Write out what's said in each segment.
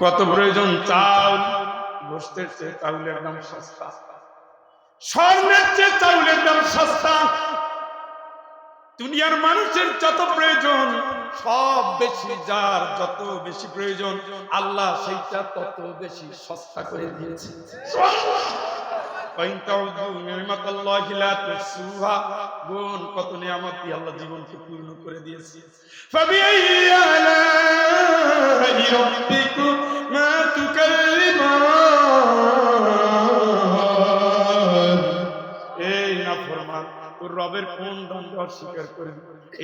কত প্রয়োজন চাল? গোষ্ঠের চেয়ে চাউলের দাম সস্তা। স্বর্ণের চেয়ে চাউলের দাম সস্তা। দুনিয়ার মানুষের যত প্রয়োজন, সব বেশি, যার যত বেশি প্রয়োজন, আল্লাহ সেইটা তত বেশি সস্তা করে দিয়েছে। কত নিয়ামত দিয়ে আল্লাহ জীবনকে পূর্ণ করে দিয়েছে। ফাবিআইয়ি আলাইহি রাব্বিকুমা তুকাল্লিমান। তোর রবের কোন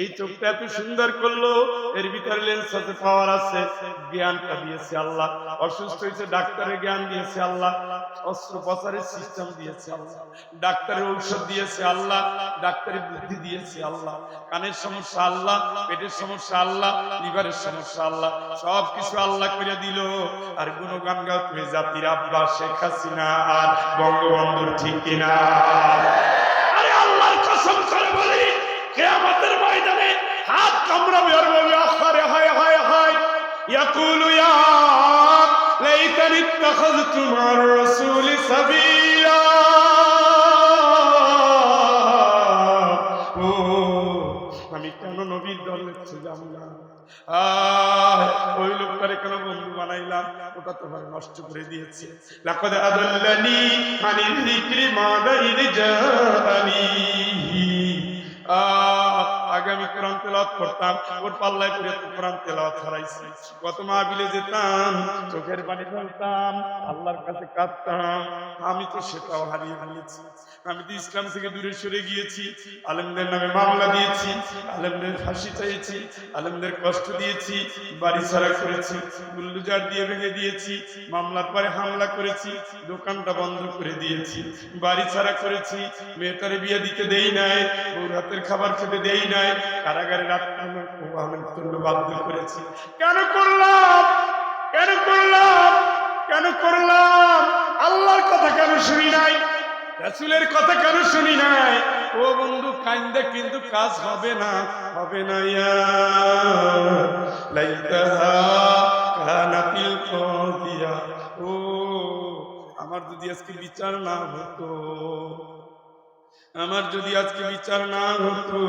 এই চোখটা এত সুন্দর করল, এর ভিতরে লেন্স আছে পাওয়ার আছে, জ্ঞানটা দিয়েছে আল্লাহ। অসুস্থ হয়েছে ডাক্তারের জ্ঞান দিয়েছে আল্লাহ। অস্ত্রোপচারের সিস্টেম দিয়েছে আল্লাহ। ডাক্তারের ঔষধ দিয়েছে আল্লাহ। ডাক্তারের বুদ্ধি দিয়েছে আল্লাহ। কানের সমস্যা আল্লাহ, পেটের সমস্যা আল্লাহ, লিভারের সমস্যা আল্লাহ। সব কিছু আল্লাহ করে দিল। আর গুণগান গাও তুমি জাতির আব্বা শেখ হাসিনা আর বঙ্গবন্ধুর ঠিক কিনা আরে আল্লাহর কসম করে বলি কিয়ামতের ময়দানে হাত কামড়াবে আর বলবে আহারে হায় হায় হায় ইয়া লাইতানি ইত্তাখাযতু মা'আর রাসূলি সাবিলা ও, আমি কেন নবীর দলে ছিলাম না? ওই লোকটারে কেন বন্ধু বানাইলাম? ওটা তো ভাই নষ্ট করে দিয়েছে। লাকাদ আদাল্লানি আনিল যিকরি আগে আমি কোরআন তেলাওয়াত করতাম, ওর পাল্লায় পড়ে কোরআন তেলাওয়াত হারাইছি। কত মাহবিলে যেতাম, চোখের পানি ফেলতাম, আল্লাহর কাছে কাঁদতাম, আমি তো সেটাও হারিয়ে ফেলেছি। আমি তো ইসলাম থেকে দূরে সরে গিয়েছি, আলেমদের নামে মামলা দিয়েছি, আলেমদের ফাঁসি চাইছি, আলেমদের কষ্ট দিয়েছি, বাড়ি ছাড়া করেছি বুল্লুজার দিয়ে ভেঙে দিয়েছি, মামলার পরে হামলা করেছি, দোকানটা বন্ধ করে দিয়েছি, বাড়ি ছাড়া করেছি, মেয়েটারে বিয়ে দিতে দেই নাই ওর হাতের খাবার খেতে দেই নাই কারাগারে রাখতাম জন্য বাধ্য করেছি। কেন করলাম? কেন করলাম? কেন করলাম? আল্লাহর কথা কেন শুনি নাই? রাসূলের কথা কেন শুনি নাই? ও বন্ধু কান্দে কিন্তু কাজ হবে না হবে না ইয়া লাইতাহা কানাতিল কাদিয়া ও, আমার যদি আজকে বিচার না হতো আমার যদি আজকে বিচার না হতো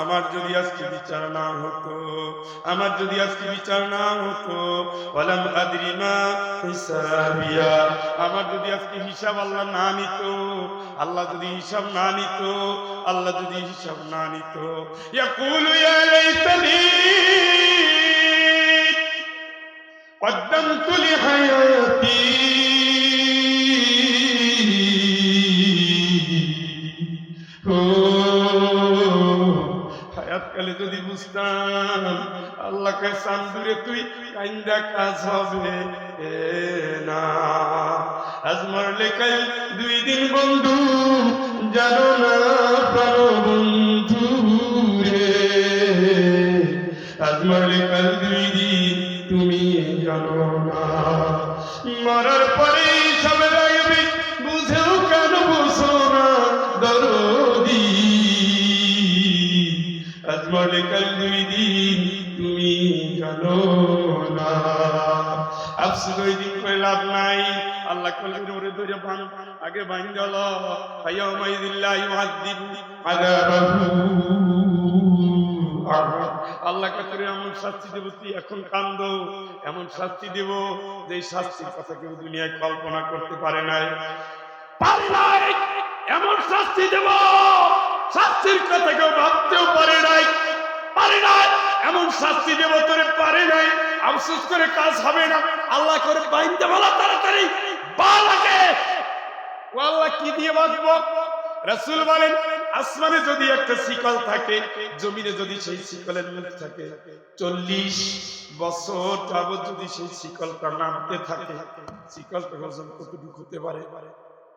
আমার যদি আজকে বিচার না হতো আমার যদি আজকে বিচার না হতো ওয়ালাম আদরি মা হিসাবিয়া আমার যদি আজকে হিসাব আল্লাহ না নিত আল্লাহ যদি হিসাব না নিত আল্লাহ যদি হিসাব না নিত ইয়াকুলু ইয়া লাইতানি قدمت لحياتي হায়াতকালে যদি বুঝতাম, আল্লাহকে সান্দুরে তুই কাইন্দা কাজ হবে। না, আজ মরলে কাল দুই দিন বন্ধু, জানো না প্রাণ বন্ধু রে। আজ মরলে কাল দুই দিন তুমি জানো না, মরার পরে আজ মরলে কাল দুই দিন তুমি জানো না। আফসোস ওই দিন করে লাভ নাই। আল্লাহ কলবির ওরে ধরে বান আগে বাইন গেল হাইয়া মাইদিল্লাহ ইউআদ্দিব আযাবাহু আল্লাহ কাছে এমন শাস্তি দেব, তুই এখন কান্দ। এমন শাস্তি দেব যে শাস্তির কথা কেউ দুনিয়ায় কল্পনা করতে পারে নাই। পারে নাই, এমন শাস্তি দেব। শাস্তির কথা কেউ ভাবতেও পারে নাই। পারে নাই। এমন শাস্তি দেব তোরে পারে নাই। আফসোস করে কাজ হবে না। আল্লাহ করে বাইন্দে বলা তাড়াতাড়ি। বালাকে। ও আল্লাহ কি দিয়ে বাঁচবো? রাসূল বলেন, আসমানে যদি একটা শিকল থাকে, জমিনে যদি সেই শিকলের মুখ থাকে, চল্লিশ বছর যাবত যদি সেই শিকলটা নামতে থাকে, শিকলটা ওজন কতটুকু হতে পারে?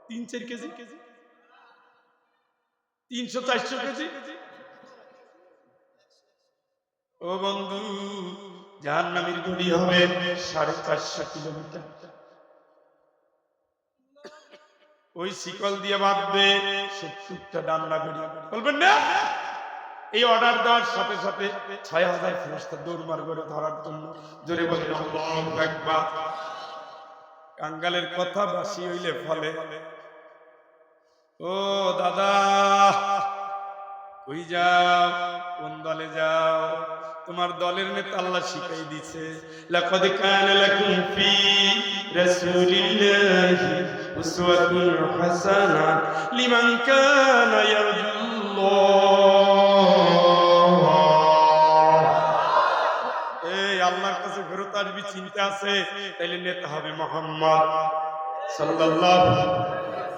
তিন, চার কেজি কেজি? তিনশো চারশো কেজি? ও বন্ধু, জাহান্নামীর গড়ি হবে সাড়ে চারশো কিলোমিটার। ওই শিকল দিয়ে বাঁধবে, সত্তরটা ডান্না বেরিয়ে বলবেন না? এই অর্ডার দেওয়ার সাথে সাথে ছয় হাজার ফেরস্তা দৌড়মার করে ধরার জন্য জোরে বলে কাঙ্গালের কথা বাসি হইলে ফলে ও দাদা, কই যাও? কোন দলে যাও? তোমার দলের নেতা আল্লাহ শিখাই দিছে, লাকাদ কানা লাকুম ফি রাসূলিল্লাহি উসওয়াতুন হাসানা লিমান কানা ইয়ারজুল্লাহ। এই আল্লাহর কাছে ফেরত আসবি, চিন্তা আছে? তাইলে নেতা হবে মোহাম্মদ সাল্লাল্লাহু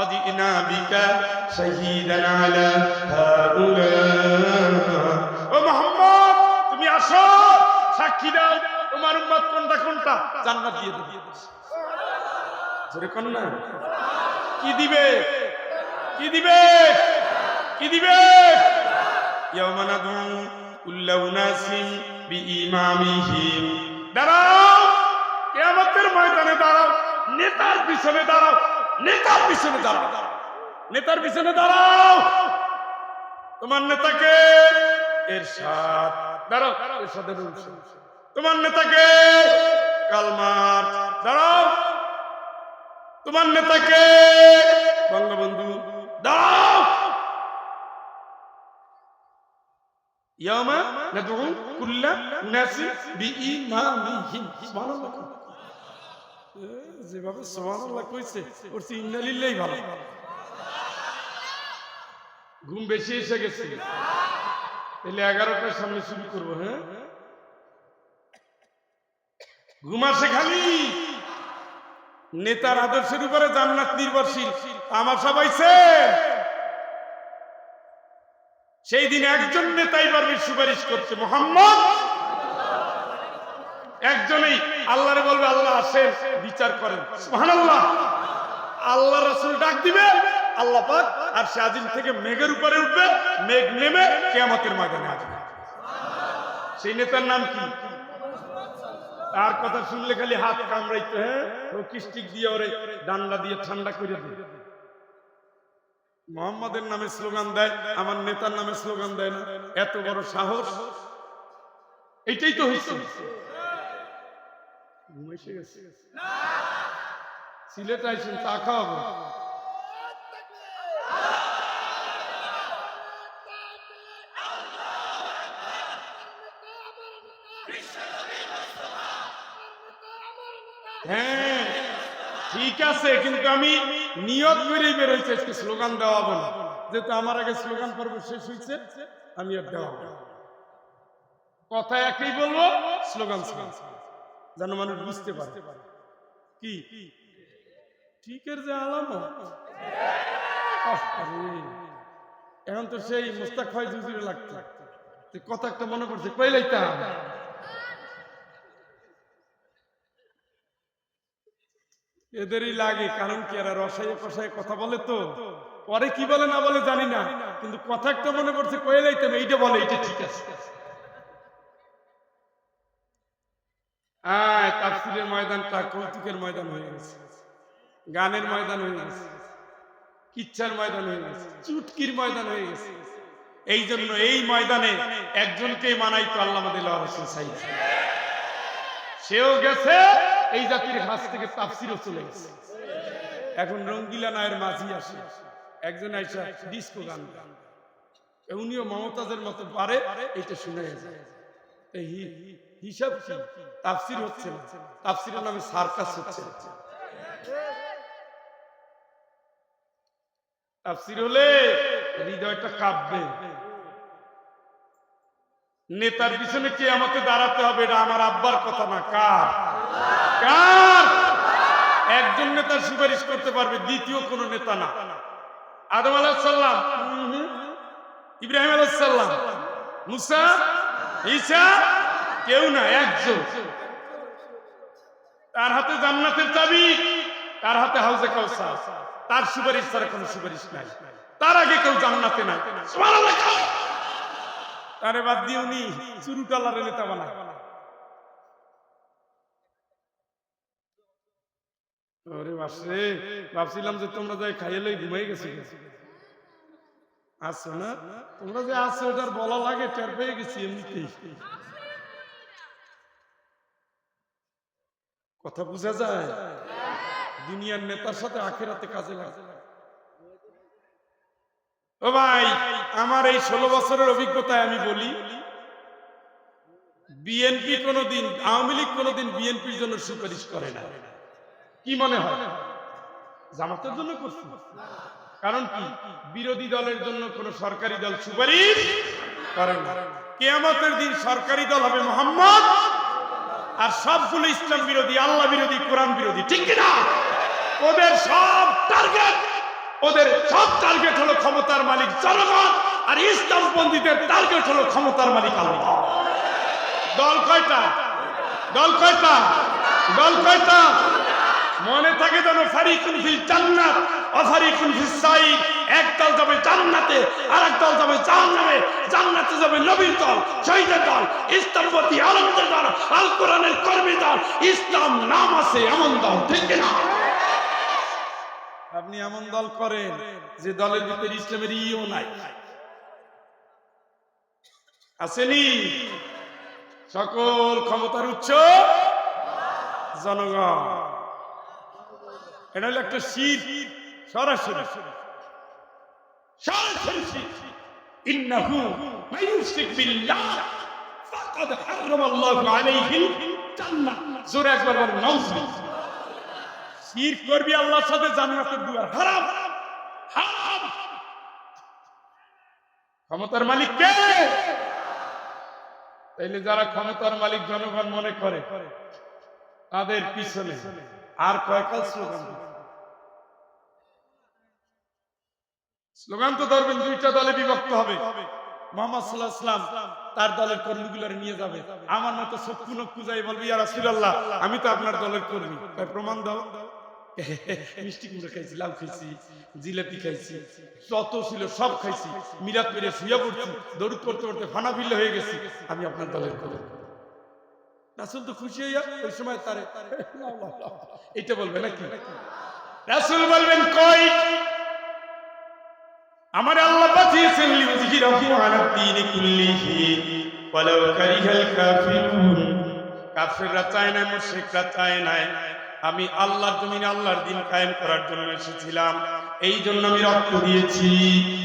অজিনা বিকা শহীদান আলা হাউলা ও তুমি আসো। সাক্ষী দাও। তোমার উম্মত কোনটা কোনটা? জান্নাত দিয়ে দেব। জোরে কোন না? কি দিবে? কি দিবে? কি দিবে? ইয়াওমা নাদু কুল্লা উনাসিন বিইমামিহিম দাঁড়াও। কিয়ামতের ময়দানে দাঁড়াও। নেতার পিছনে দাঁড়াও। নেতার পিছনে দাঁড়াও। নেতার পিছনে দাঁড়াও। তোমার নেতাকে এরশাদ, দাঁড়াও, এরশাদের তোমার নেতাকে কালমার দাঁড়াও। তোমার নেতাকে বঙ্গবন্ধু, দাঁড়াও। ইয়ামা নাদউ কুল্লা উনাসি বিইমামিহিম সুবহানাল্লাহ। যেভাবে সুবহানাল্লাহ কইছে, ওর ইন্না লিল্লাহি ভালো। ঘুম বেশি এসে গেছে। তাহলে এগারোটার সামনে শুরু করব হ্যাঁ? ঘুম আসে খালি। নেতার আদর্শের উপরে জান্নাত নির্ভরশীল আমার সবাইছে সেই দিন একজন নেতাই পারবে সুপারিশ করছে, মোহাম্মদ। একজনেই আল্লাহরে বলবে, আল্লাহ আসেন, বিচার করেন। সুবহানাল্লাহ। আল্লাহ রাসূল ডাক দিবে, আল্লাহ পাক, আর সেদিন থেকে মেঘের উপরে উঠবে, মেঘ নেমে কিয়ামতের ময়দানে আসবে। সেই নেতার নাম কি? তার কথা শুনলে খালি হাত কামড়াইতে হ্যাঁ কিস্টিক দিয়ে ওরে ডান্ডা দিয়ে ঠান্ডা করে দিবে। মোহাম্মদের নামে স্লোগান দেয়, আমার নেতার নামে স্লোগান দেয় না। এত বড় সাহস। এইটাই তো হয়েছে ঘুম এসে গেছে। সিলেট আইসেন চা খাওয়াবো? হ্যাঁ ঠিক আছে কিন্তু আমি নিয়ত করেই বেরোইছি আজকে স্লোগান দেওয়া না। যেহেতু আমার আগে স্লোগান পর্ব শেষ হয়েছে আমি আর দেওয়া কথা একই বলব স্লোগান স্লোগান। যেন মানুষ বুঝতে পারে। কি? ঠিকের যে আলাম এখন তো সেই মুস্তাক হয় জুজুরে লাগতো। কথা একটা মনে পড়ছে, কই লাইতাম? এদেরই লাগে, কারণ কি এরা রসায়ে কষায় কথা বলে তো? পরে কি বলে না বলে জানি না। কিন্তু কথা একটা মনে পড়ছে কয়ে লাইতাম? এইটা বলে, এইটা ঠিক আছে। আয়, তাফসিরের ময়দানটা কৌতুকের ময়দান হয়ে গেছে। গানের ময়দান হয়ে গেছে। কিচ্ছার ময়দান হয়ে গেছে। চুটকির ময়দান হয়ে গেছে। এই জন্য এই ময়দানে একজনকেই মানাই তো আল্লাহ আমাদের সেও গেছে, এই জাতির কাছ থেকে তাফসিরও চলে গেছে। এখন রঙ্গিলা নায়ের মাঝি আসে। একজন আইসা ডিস্কো গান উনিও মমতাজের মতো পারে এটা শুনে হি- হিসাব কি? তাফসির হচ্ছে না। তাফসিরের নামে সার্কাস হচ্ছে তাফসির হলে হৃদয়টা কাঁপবে। নেতার পিছনে কে আমাকে দাঁড়াতে হবে এটা আমার আব্বার কথা না কার? কার? একজন নেতার সুপারিশ করতে পারবে দ্বিতীয় কোন নেতা না। আদম আলাহাল্লাম ইব্রাহিম আলাহাল্লাম মুসা ঈসা কেউ না একজন। তার হাতে জান্নাতের চাবি, তার হাতে হাউজে কাউসার। তার সুপারিশ ছাড়া কোনো সুপারিশ নাই। তার আগে কেউ জান্নাতে নাই। তারে বাদ দিয়ে উনি চুরু টালারে নেতা বানায়। ওরে ভাবছিলাম যে তোমরা যাই খাইয়ে লই ঘুমাই গেছি। আসছো না, তোমরা যে আসছো ওটার বলা লাগে, টের পেয়ে গেছি এমনিতেই। কথা বোঝা যায়? দুনিয়ার নেতার সাথে আখেরাতে কাজে লাগে। ও ভাই, আমার এই ষোলো বছরের অভিজ্ঞতায় আমি বলি, বিএনপি কোনোদিন, আওয়ামী লীগ কোনোদিন বিএনপির জন্য সুপারিশ করে না। কি মনে হয়? জামাতের জন্য করছি। কারণ কি? বিরোধী দলের জন্য কোন সরকারি দল সুপারিশ করে না। কেয়ামতের দিন সরকারি দল হবে মোহাম্মদ আর সবগুলো ইসলাম বিরোধী, আল্লাহ বিরোধী, কোরআন বিরোধী, ঠিক কিনা ওদের সব টার্গেট ওদের সব টার্গেট হলো ক্ষমতার মালিক জনগণ, আর ইসলাম পন্ডিতের টার্গেট হলো ক্ষমতার মালিক আল্লাহ। দল কয়টা? দল কয়টা? দল কয়টা? মনে থাকে যেন ফারিকুন ফিল জান্নাত অফারিকুন ফিস সাইদ। এক দল যাবে জান্নাতে আর এক দল যাবে জাহান্নামে। জান্নাতে যাবে নবীর দল, শহীদের দল ইসলামপতি আলমদের দল আল কোরআনের কর্মী দল। ইসলাম নাম আছে এমন দল, ঠিক না? আপনি এমন দল করেন যে দলের ভিতরে ইসলামের ইও নাই। আসেনি? সকল ক্ষমতার উচ্চ জনগণ। এটা হলো একটা শীত সরাসরি। সরাসরি শীত ইন্নাহু মাইয়ুশরিক বিল্লাহ। ফাকাদ হারামাল্লাহু আলাইহি জান্নাহ। জোরে একবার করবি আল্লাহর সাথে জান্নাতের দুয়ার। হারাম। হারাম। ক্ষমতার মালিক কে? তাইলে যারা ক্ষমতার মালিক জনগণ মনে করে, তাদের পিছনে আর কয়েককাল স্লোগান স্লোগান তো ধরবেন, দুইটা দলে বিভক্ত হবে। মোহাম্মদ সাল্লাহ ইসলাম তার দলের কর্মীগুলোর নিয়ে যাবে। আমার মতো চক্ষু নক্ষু যাই বলবি, ইয়া রাসূলুল্লাহ, আমি তো আপনার দলের কর্মী। তাই প্রমাণ দাও। মিষ্টি কুমড়া খাইছি, লাউ খাইছি, জিলাপি খাইছি, যত ছিল সব খাইছি। মিরাত মেরে শুয়ে পড়ছি দৌড় করতে করতে ফানা বিল্লে হয়ে গেছি, আমি আপনার দলের কর্মী। রাসুল তো খুশি হইয়া ওই সময় তারে এটা বলবে নাকি? রাসুল বলবেন, কই? আমার আল্লাহ বাঁচিয়েছেন লিউযহিরাহু আলা দ্বীনি কুল্লিহি। ওয়ালাউ কারিহাল কাফিরুন। কাফিররা চায় না মুশরিকরা চায় না আমি আল্লাহর জমিনে আল্লাহর দিন কায়েম করার জন্য এসেছিলাম। এই জন্য আমি রক্ত দিয়েছি,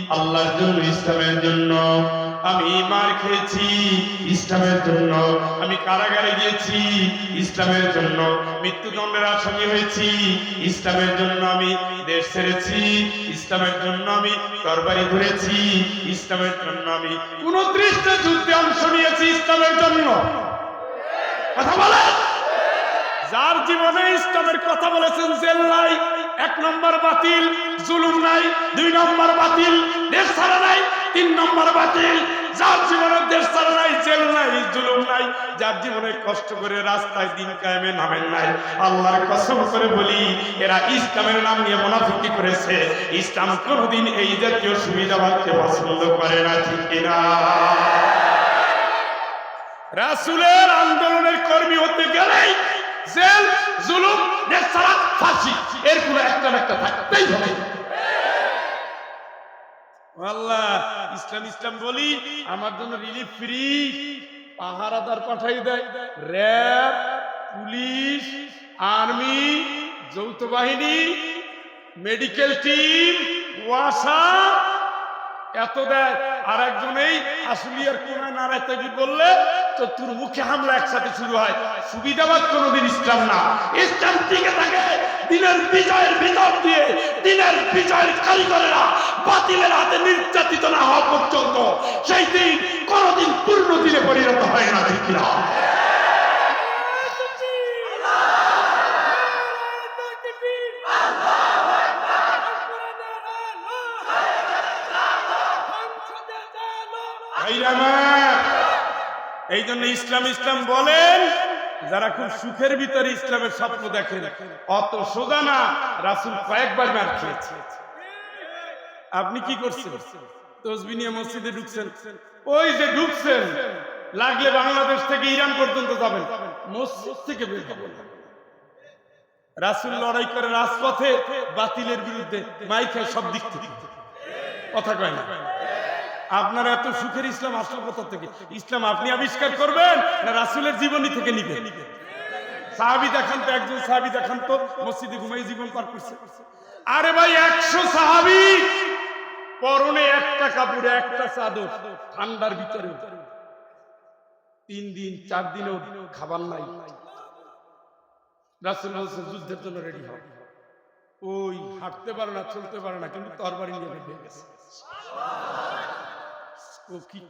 আল্লাহর জন্য, ইসলামের জন্য। আমি মার খেয়েছি ইসলামের জন্য। আমি কারাগারে গিয়েছি ইসলামের জন্য। মৃত্যুদণ্ডের আসামি হয়েছি ইসলামের জন্য আমি দেশ ছেড়েছি। ইসলামের জন্য আমি তরবারি ধরেছি। ইসলামের জন্য আমি উনত্রিশটা যুদ্ধে অংশ নিয়েছি ইসলামের জন্য। কথা বলে যার জীবনে ইসলামের কথা বলেছেন জেল নাই, এক নম্বর বাতিল, জুলুম নাই, দুই নম্বর বাতিল, দেশ ছাড়া নাই, তিন নম্বর বাতিল। যার জীবনে দেশ ছাড়া নাই, জেল নাই, জুলুম নাই, যার জীবনে কষ্ট করে রাস্তায় দিন কায়েমে নামেন নাই। আল্লাহর কসম করে বলি, এরা ইসলামের নাম নিয়ে মুনাফিকি করেছে। ইসলাম কোনোদিন এই জাতীয় সুবিধা ভাবতে পছন্দ করে না, ঠিক কিনা রাসুলের আন্দোলনের কর্মী হতে গেলেই জেল, জুলুম ফাঁসি, এর কোন একটা না একটা থাকতেই হবে। আল্লাহ, ইসলাম ইসলাম বলি, আমার জন্য রিলিফ ফ্রি পাহারাদার পাঠাই দেয়। র্যাব পুলিশ আর্মি যৌথ বাহিনী মেডিকেল টিম ওয়াসা এত দেয় আর একজনেই আশুলিয়ার কোনায় নারায় তাকির বললে, তো তোর মুখে হামলা একসাথে শুরু হয়। সুবিধাবাদ কোনোদিন ইসলাম না। ইসলাম টিকে থাকে দিনের বিজয়ের ভিতর দিয়ে, দিনের বিজয়ের কারিগরেরা বাতিলের হাতে নির্যাতিত না হওয়া পর্যন্ত, সেই দিন কোনোদিন পূর্ণ দিনে পরিণত হয় না, ঠিক না এই জন্য ইসলাম ইসলাম বলেন, যারা খুব সুখের ভিতরে ইসলামের স্বপ্ন দেখেন, অত সোজা না, রাসুল কয়েকবার মার খেয়েছে। আপনি কি করছেন? তসবি নিয়ে মসজিদে ঢুকছেন। ওই যে ঢুকছেন, লাগলে বাংলাদেশ থেকে ইরান পর্যন্ত যাবেন। মসজিদ থেকে বের হবেন। রাসুল লড়াই করে রাজপথে বাতিলের বিরুদ্ধে মাইকা সব দিক থেকে। কথা কয় না? আপনার এত সুখের ইসলাম আসলো কোথা থেকে? ইসলাম আপনি আবিষ্কার করবেন না রাসুলের জীবনী থেকে নিবেন? সাহাবি দেখান তো, একজন সাহাবি দেখান তো, মসজিদে ঘুমাই জীবন পার করছে। আরে ভাই, একশো সাহাবি! পরনে একটা কাপড়ে, একটা চাদর, ঠান্ডার ভিতরে তিন দিন, চার দিনও খাবার নাই। রাসুল যুদ্ধের জন্য রেডি হবে ওই, হাঁটতে পারে না, চলতে পারে না, কিন্তু তরবারি নিয়ে গেছে।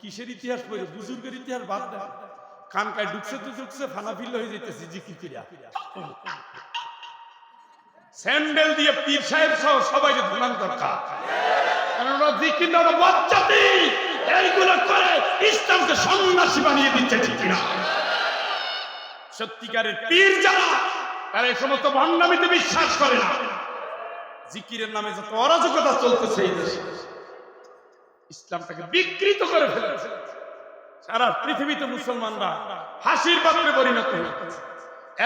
কিসের ইতিহাস পড়ে? বুজুর্গের ইতিহাস বাদ দেয় খানকায় ঢুকছে তো ঢুকছে, ফানা ফিল্ল হয়ে যেতেছে জিকির কিরা স্যান্ডেল দিয়ে পীর সাহেব সহ সবাই ধুলান দরকার কেননা জিকির বানিয়ে দিচ্ছে, ঠিক সত্যিকারের সমস্ত বিশ্বাস করে না। জিকিরের নামে যত অরাজকতা চলতেছে এই দেশে ইসলামটাকে বিকৃত করে ফেলেছে। সারা পৃথিবীতে মুসলমানরা হাসির পাত্রে পরিণত হয়ে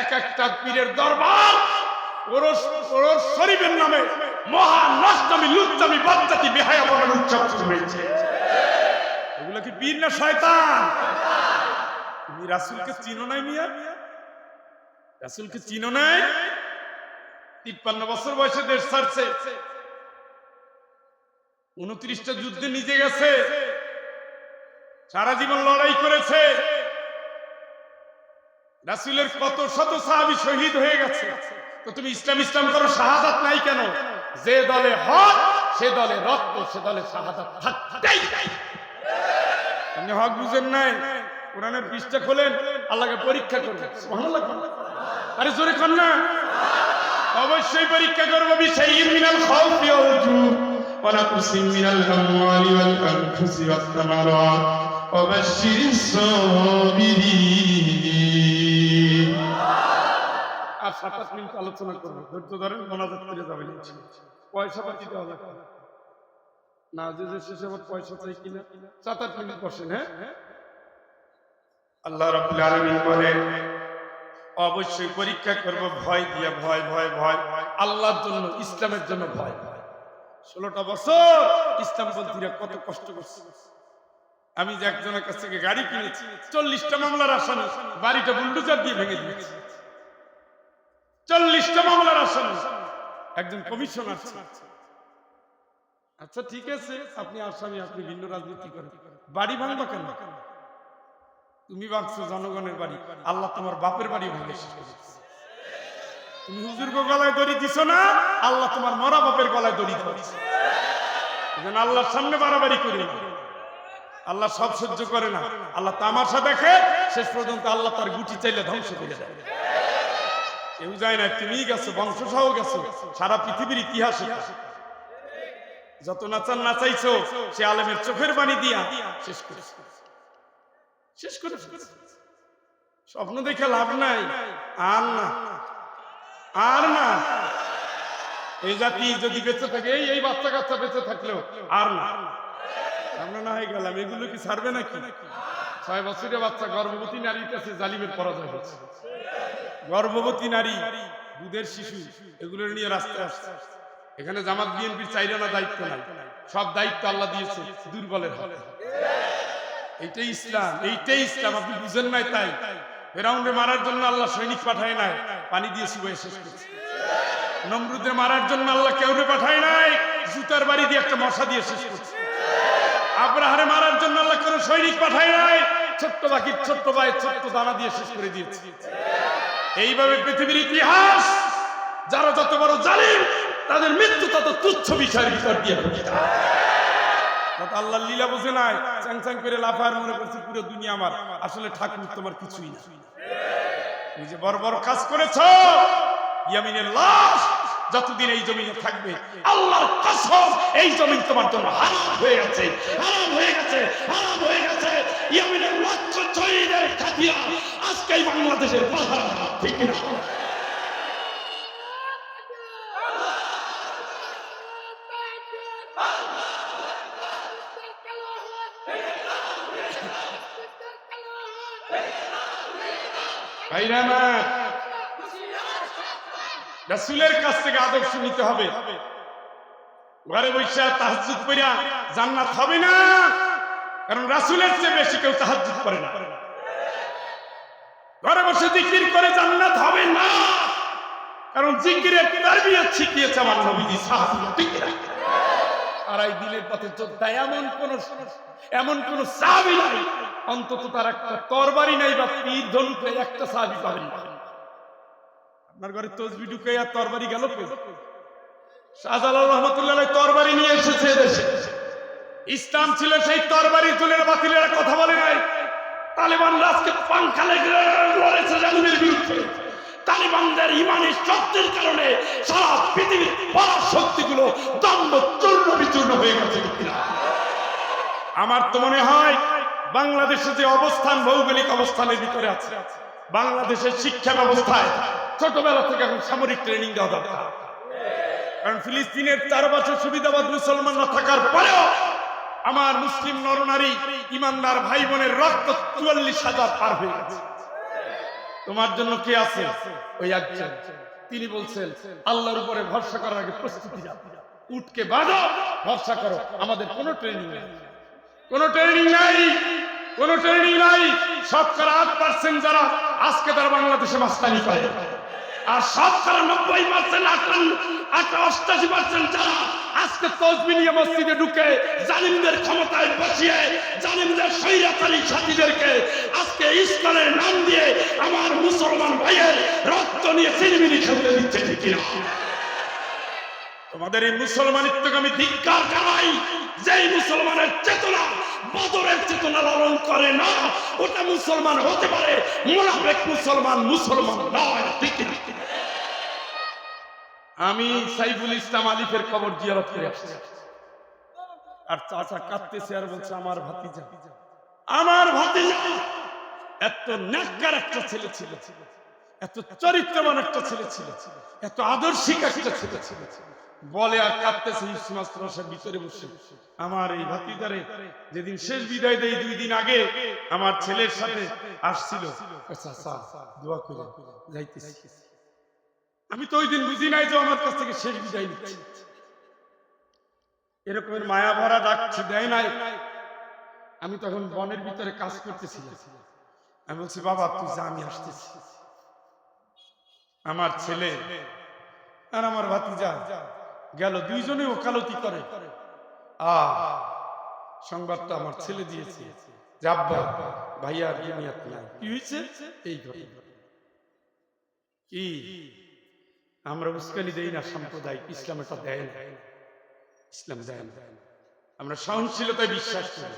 এক একটা পীরের দরবার ওরস ওরস শরীফের নামে মহা নষ্টমী লুচ্চামি বজ্জাতি বেহায়া বনার উৎসব শুরু হয়েছে। এগুলো কি পীর না শয়তান? তুমি রাসূলকে চিনো নাই মিয়া? রাসূলকে চিনো নাই? তিপ্পান্ন বছর বয়সে দেশ ছাড়ছে। উনত্রিশটা যুদ্ধে নিজে গেছে। সারা জীবন লড়াই করেছে। রাসুলের কত শত সাহাবি শহীদ হয়ে গেছে। তো তুমি ইসলাম ইসলাম করো, শাহাদাত নাই কেন? যে দলে হক, সে দলে রক্ত, সে দলে শাহাদাত থাকতেই হক বুঝেন নাই? কোরআনের পৃষ্ঠা খোলেন, আল্লাহকে পরীক্ষা করবেন। আরে জোরে কর না। অবশ্যই পরীক্ষা করব বিষয় মিনাল খাউফি ওয়াল আনফুসি ওয়াত তামারাত ওয়া বাশশিরিস সাবিরিন আর সাত আট মিনিট আলোচনা করব। ধৈর্য ধরেন মোনাজাত করে যাবেন পয়সা পাতি দেওয়া লাগবে। না যে শেষে আবার পয়সা চাই কিনা? সাত আট মিনিট বসেন হ্যাঁ? আল্লাহ রাব্বুল আলামিন বলেন অবশ্যই পরীক্ষা করব ভয় দিয়া ভয় ভয় ভয়। আল্লাহর জন্য ইসলামের জন্য ভয়। ষোলোটা বছর ইসলামপন্থীরা কত কষ্ট করছে আমি যে একজনের কাছ থেকে গাড়ি কিনেছি, চল্লিশটা মামলার আসামি, বাড়িটা বুলডোজার দিয়ে ভেঙে দিয়েছি চল্লিশটা মামলার আসামি, একজন কমিশনার ছিলেন। আচ্ছা ঠিক আছে, আপনি আসামি, আপনি ভিন্ন রাজনীতি করেন বাড়ি ভাঙবা কেন তুমি ভাবছ জনগণের বাড়ি, আল্লাহ তোমার বাপের বাড়ি ভাঙে। তুমি হুজুরকে গলায় দড়ি দিছো না? আল্লাহ তোমার মরা বাপের গলায় দড়ি দিয়েছে। যেন আল্লাহর সামনে বাড়াবাড়ি করি না। আল্লাহ সব সহ্য করে না। আল্লাহ তামাশা দেখে, শেষ পর্যন্ত আল্লাহ তার গুটি চাইলে ধ্বংস করে দেয়। কেউ যায় না তুমি গেছো বংশ সহ গেছো, সারা পৃথিবীর ইতিহাসে। যত নাচান নাচাইছো, সে আলেমের চোখের বাণী দিয়া শেষ করেছে শেষ করে। স্বপ্ন দেখে লাভ নাই, আর না। আর না। এই জাতি যদি বেঁচে থাকে, এই এই বাচ্চা কাচ্চা বেঁচে থাকলেও আর না। আমরা না হয়ে গেলাম, এগুলো কি ছাড়বে নাকি? ছয় বছরের বাচ্চা, গর্ভবতী নারীর কাছে জালিমের পরাজয় হচ্ছে। গর্ভবতী নারী, দুধের শিশু, এগুলো নিয়ে রাস্তায় আসছে। এখানে জামাত বিএনপির চাইরানা দায়িত্ব নাই। সব দায়িত্ব আল্লাহ দিয়েছে দুর্বলের হাতে। এইটাই ইসলাম এইটাই ইসলাম, আপনি বুঝেন নাই তাই? ফেরাউন্ডে মারার জন্য আল্লাহ সৈনিক পাঠায় নাই, পানি দিয়ে শুয়ে শেষ করেছে। নমরুদে মারার জন্য আল্লাহ কেউরে পাঠায় নাই, জুতার বাড়ি দিয়ে একটা মশা দিয়ে শেষ করছে। আব্রাহারে মারার জন্য আল্লাহ কোনো সৈনিক পাঠায় নাই, ছোট্ট বাকির ছোট্ট ভাইয়ের ছোট্ট দানা দিয়ে শেষ করে দিয়েছে। এইভাবে পৃথিবীর ইতিহাস, যারা যত বড় জালিম, তাদের মৃত্যু তত তুচ্ছ বিষয়ের ভিতর দিয়ে আল্লাহ লীলা বুঝে নাই। চ্যাং চ্যাং করে লাফার মনে করছে পুরো দুনিয়া আমার। আসলে ঠাকুর তোমার কিছুই না। তুমি যে বড় বড় কাজ করেছ, ইয়ামিনের লাশ যতদিন এই জমিনে থাকবে, আল্লাহর কসম, এই জমিন তোমার জন্য হারাম হয়ে গেছে। হারাম হয়ে গেছে, হারাম হয়ে গেছে। ইয়েমেনের লক্ষ শহীদের খাতিয়া আজকে বাংলাদেশের পাহারা, ঠিক না আমার রাসূলের কাছ থেকে আদর্শ নিতে হবে। ঘরে বসে তাহাজ্জুদ কইরা জান্নাত হবে না। কারণ রাসূলের চেয়ে বেশি কেউ তাহাজ্জুদ করে না। ঘরে বসে জিকির করে জান্নাত হবে না। কারণ জিকিরের তারবিয়ত শিখিয়েছে আমার নবীজি ঠিক এই দিলের পথে যোদ্ধা এমন কোন এমন কোন সাহাবী নাই। অন্তত তার একটা তরবারি নাই বা তীর ধনুক একটা সাহাবী পাবেন আপনার ঘরে তসবি ঢুকে আর তরবারি গেল শাহজালাল রহমতুল্লাহ তরবারি নিয়ে এসেছে দেশে ইসলাম ছিল সেই তরবারি তুলের বাতিলের কথা বলে নাই। তালিবানরা আজকে পাংখা লেগে লড়েছে জালিমের বিরুদ্ধে। তালিবানদের ইমানি শক্তির কারণে সারা পৃথিবীর পরার শক্তিগুলো দম্ভ চূর্ণ বিচূর্ণ হয়ে গেছে আমার তো মনে হয় বাংলাদেশে যে অবস্থান, ভৌগোলিক অবস্থানের ভিতরে আছে, বাংলাদেশের শিক্ষা ব্যবস্থায় ছোটবেলা থেকে এখন সামরিক ট্রেনিং দেওয়া দরকার। কারণ ফিলিস্তিনের চার বছর সুবিধাবাদ মুসলমান না থাকার পরেও আমার মুসলিম নরনারী ইমানদার ভাই বোনের রক্ত চুয়াল্লিশ হাজার পার হয়ে গেছে। তোমার জন্য কে আছে? ওই একজন। তিনি বলছেন, আল্লাহর উপরে ভরসা করার আগে প্রস্তুতি উঠকে বাঁধো, ভরসা করো। আমাদের কোনো ট্রেনিং নেই। কোনো ট্রেনিং নাই। কোনো ট্রেনিং নাই। শতকরা আট পার্সেন্ট যারা আজকে তারা বাংলাদেশে মাস্তানি করে। আর শতকরা নব্বই পার্সেন্ট আটটা অষ্টাশি পার্সেন্ট যারা আজকে তসবিনিয়া মসজিদে ঢুকে জালিমদের ক্ষমতায় বসিয়ে, জালিমদের স্বৈরাচারী সাথীদেরকে আজকে ইসলামের নাম দিয়ে আমার মুসলমান ভাইয়ের রক্ত নিয়ে চিনিমিনি খেলতে দিচ্ছে, ঠিক না তোমাদের এই মুসলমানিত্বকে আমি ধিক্কার জানাই, যেই মুসলমানের চেতনা বদরের চেতনা লালন করে না, ওটা মুসলমান হতে পারে, মোনাফেক মুসলমান মুসলমান নয়, ঠিক না? আমি সাইফুল ইসলাম আলিফের খবর জিয়ারত করে আসছি। আর চাচা কাঁদতেছে আর বলছে, আমার ভাতিজা আমার ভাতিজা, এত নাক্কার একটা ছেলে ছিল, এত চরিত্রবান একটা ছেলে ছিল, এত আদর্শিক একটা ছেলে ছিল। বলে আর কাঁদতেছে সাহেব ভিতরে বসে। আমার এই ভাতিদারে যেদিন শেষ বিদায় দেয়, দুই দিন আগে আমার ছেলের সাথে আসছিল। চাচা দোয়া করে, যাইতেছি। আমি তো ওই দিন বুঝি নাই যে আমার কাছ থেকে শেষ বিদায় নিচ্ছে। এরকমের মায়া ভরা ডাকছে দেয় নাই। আমি তখন বনের ভিতরে কাজ করতেছিলাম। আমি বলছি, বাবা, তুই যা, আমি আসতেছি। আমার ছেলে আর আমার ভাতিজা গেল, দুইজনে ওকালতি করে। আ, সংবাদটা আমার ছেলে দিয়েছে যে, আব্বা, ভাইয়া কি হয়েছে? এই ঘটনা। কি? আমরা উস্কানি দেই না সাম্প্রদায়িক ইসলাম এটা দেয় না। ইসলাম দেয় না। আমরা সহনশীলতায় বিশ্বাস করি।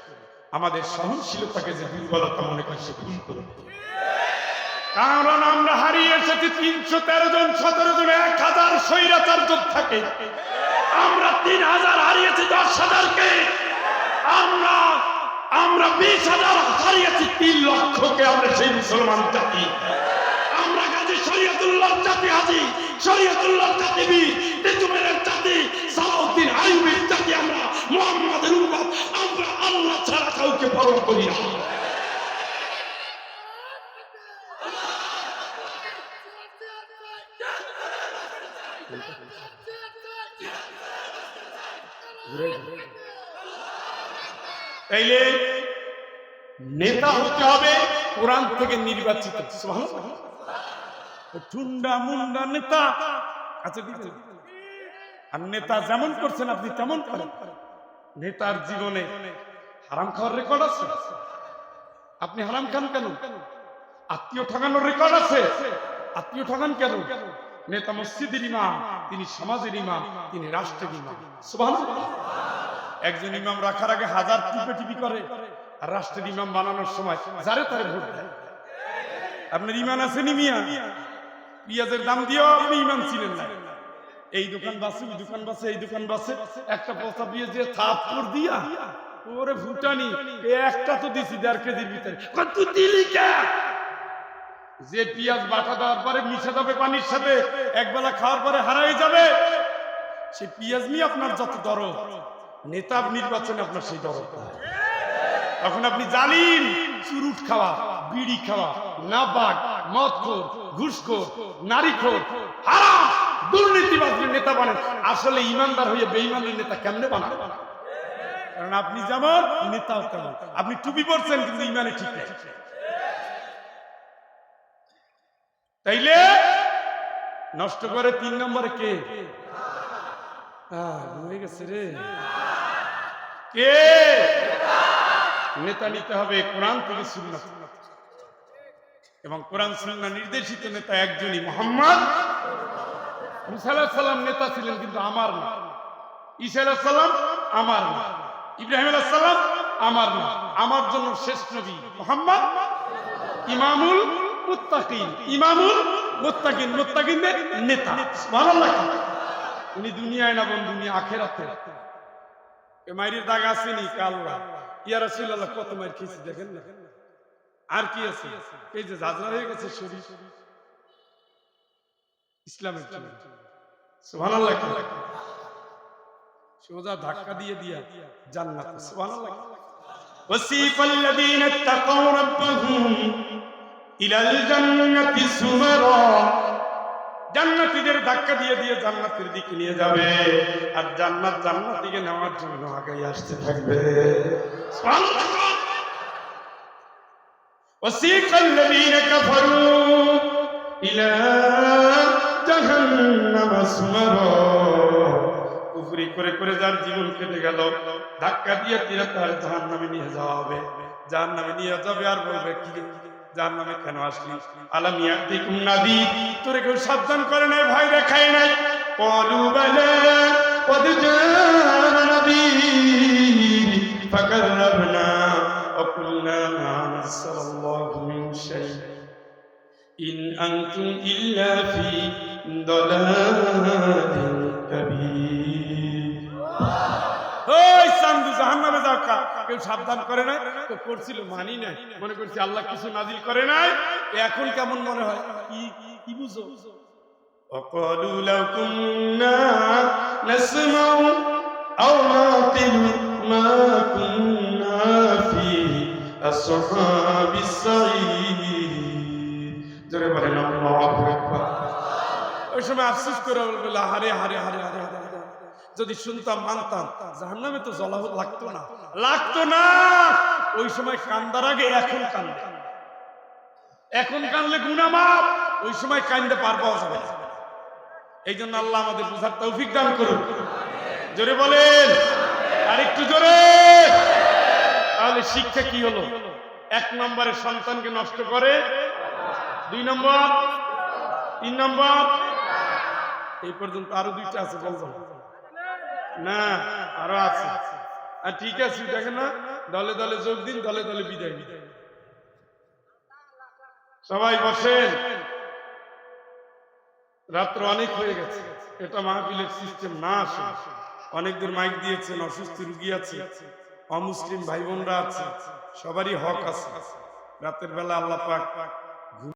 আমাদের সহনশীলতাকে যে দুর্বলতা মনে করি সে ভুল করি। কারণ আমরা হারিয়ে এসেছি তিনশো তেরো জন, সতেরো জন, এক হাজার স্বৈরাচার থাকে আমরা তিন হাজার হারিয়েছি, দশ হাজারকে। আমরা আমরা বিশ হাজার হারিয়েছি, তিন লক্ষকে। আমরা সেই মুসলমান জাতি। শরীয়তুল্লাহ জাতি হাজি শরীয়তুল্লাহ জাতি বীর জাতি, সালাউদ্দিন জাতি আমরা, মুহাম্মাদের উম্মত, আমরা আল্লাহ ছাড়া কাউকে করি না। তাইলে নেতা হতে হবে কোরআন থেকে নির্বাচিত। টুন্ডা মুন্ডা নেতা। আচ্ছা দিতে আর নেতা যেমন করছেন, আপনি তেমন করেন। নেতার জীবনে হারাম খাওয়ার রেকর্ড আছে? আপনি হারাম খান কেন? আত্মীয় ঠকানোর রেকর্ড আছে? আত্মীয় ঠকান কেন? নেতা মসজিদের ইমাম, তিনি সমাজের ইমাম, তিনি রাষ্ট্রের ইমাম। একজন ইমাম রাখার আগে হাজার টিপে টিপি করে, আর রাষ্ট্রের ইমাম বানানোর সময় যারে তারে ভোট দেয়। আপনার ইমান আছে নি মিয়া? পিঁয়াজের দাম দিয়েও আপনি ইমান ছিলেন না। এই দোকান বাসে, ওই দোকান বাসে, এই দোকান বাসে একটা পচা পিঁয়াজ দিয়ে থাপ করে দিয়া, ওরে ভুটানি একটা তো দিছি দেড় কেজির ভিতরে। কত দিলি কে? যে পেঁয়াজ বাটা দেওয়ার পরে মিশে যাবে পানির সাথে, একবেলা খাওয়ার পরে হারাই যাবে। সে পেঁয়াজ নিয়ে আপনার যত দরদ, নেতা নির্বাচনে আপনার সেই নাই। তখন আপনি জানেন, চুরুট খাওয়া, বিড়ি খাওয়া না নাবাক মদখোর ঘুষখোর, নারীখোর, হারাম দুর্নীতিবাদের নেতা বানেন। আসলে ইমানদার হয়ে বেঈমানের নেতা কেমনে বানাবে? কারণ আপনি যেমন, নেতাও তেমন। আপনি টুপি পরছেন, কিন্তু ইমানে ঠিক নেই। তাইলে নষ্ট করে তিন নম্বরে কে? হয়ে গেছে রে। কে? নেতা নিতে হবে কোরআন থেকে সুন্নাত। এবং কোরআন সুন্নাহ নির্দেশিত নেতা একজনই মোহাম্মদ। মুসা আলাহিসাল্লাম সাল্লাম নেতা ছিলেন কিন্তু আমার না। ঈসা সাল্লাম আমার না। ইব্রাহিম আলাইহিস সালাম আমার না। আমার জন্য শেষ নবী মোহাম্মদ। ইমামুল মুত্তাকিন। ইমামুল মুত্তাকিন। মুত্তাকিনদের নেতা। সুবহানাল্লাহ। উনি দুনিয়ায় না বন্ধু, উনি আখেরাতে। এ মাইরির দাগ আসেনি কাল্লা ইয়া রাসূলুল্লাহ, কত মাইর খেয়েছি দেখেন না। আর কি আছে এই যে জাজরা হয়ে গেছে শরীর ইসলামের জন্য সুবহানাল্লাহ কি? সোজা ধাক্কা দিয়ে দিয়া জান্নাত সুবহানাল্লাহ কি? وسيق الذين اتقوا ربهم إلى الجنة زمرا জান্নাতীদের ধাক্কা দিয়ে দিয়ে জান্নাতের দিকে নিয়ে যাবে আর জান্নাত জান্নাতীকে নেওয়ার জন্য আগে আসতে থাকবে وسيق الذين كفروا إلى جهنم زمرا কুফরি করে করে যার জীবন কেটে গেল ধাক্কা দিয়ে দিয়ে তার জাহান নামে নিয়ে যাওয়া হবে জাহান নামে নিয়ে যাবে আর বলবে কি রে, জাহান নামে কেন আসলি আলাম ইয়াতিকুম নাদি তোরে কেউ সাবধান করে নাই ভয় দেখায় নাই কলু বলে قد جاءنا نذير فكذبنا وقلنا ما نزل الله من شيء إن أنتم إلا في ضلال كبير ওই চান্দু জাহান্নামে যাও কা কেউ সাবধান করে নাই তো করছিল মানি নাই মনে করছি আল্লাহ কিছু নাজিল করে নাই এখন কেমন মনে হয় কি কি বুঝো وقالوا لو كنا نسمع أو نعقل ما كنا في আসহাবি সাঈদ জোরে বলেন আল্লাহু আকবার ওই সময় আফসোস করে বলবে হারে হারে হারে হারে যদি শুনতাম, মানতাম, জাহান্নামে তো জ্বলা লাগতো না। লাগতো না। ওই সময় কান্দার আগে এখন কান্দে। এখন কানলে গুনা মাপ ওই সময় কান্দে পার পাওয়া যাবে এই জন্য আল্লাহ আমাদের বুঝার তৌফিক দান করুন জোরে বলেন। আরেকটু জোরে। তাহলে শিক্ষা কি হলো? এক নম্বরে সন্তানকে নষ্ট করে। দুই নম্বর। তিন নম্বর। এই পর্যন্ত আরও দুইটা আছে বলব না, আরও আছে। আর ঠিক আছে, দেখেন না, দলে দলে যোগ দিন, দলে দলে বিদায় বিদায় সবাই বসেন। রাত্র অনেক হয়ে গেছে। এটা মাহফিলের সিস্টেম না আসে অনেকদের মাইক দিয়েছেন, অসুস্থ রুগী আছে। অমুসলিম ভাই বোনরা আছে সবারই হক আছে। রাতের বেলা আল্লাহ পাক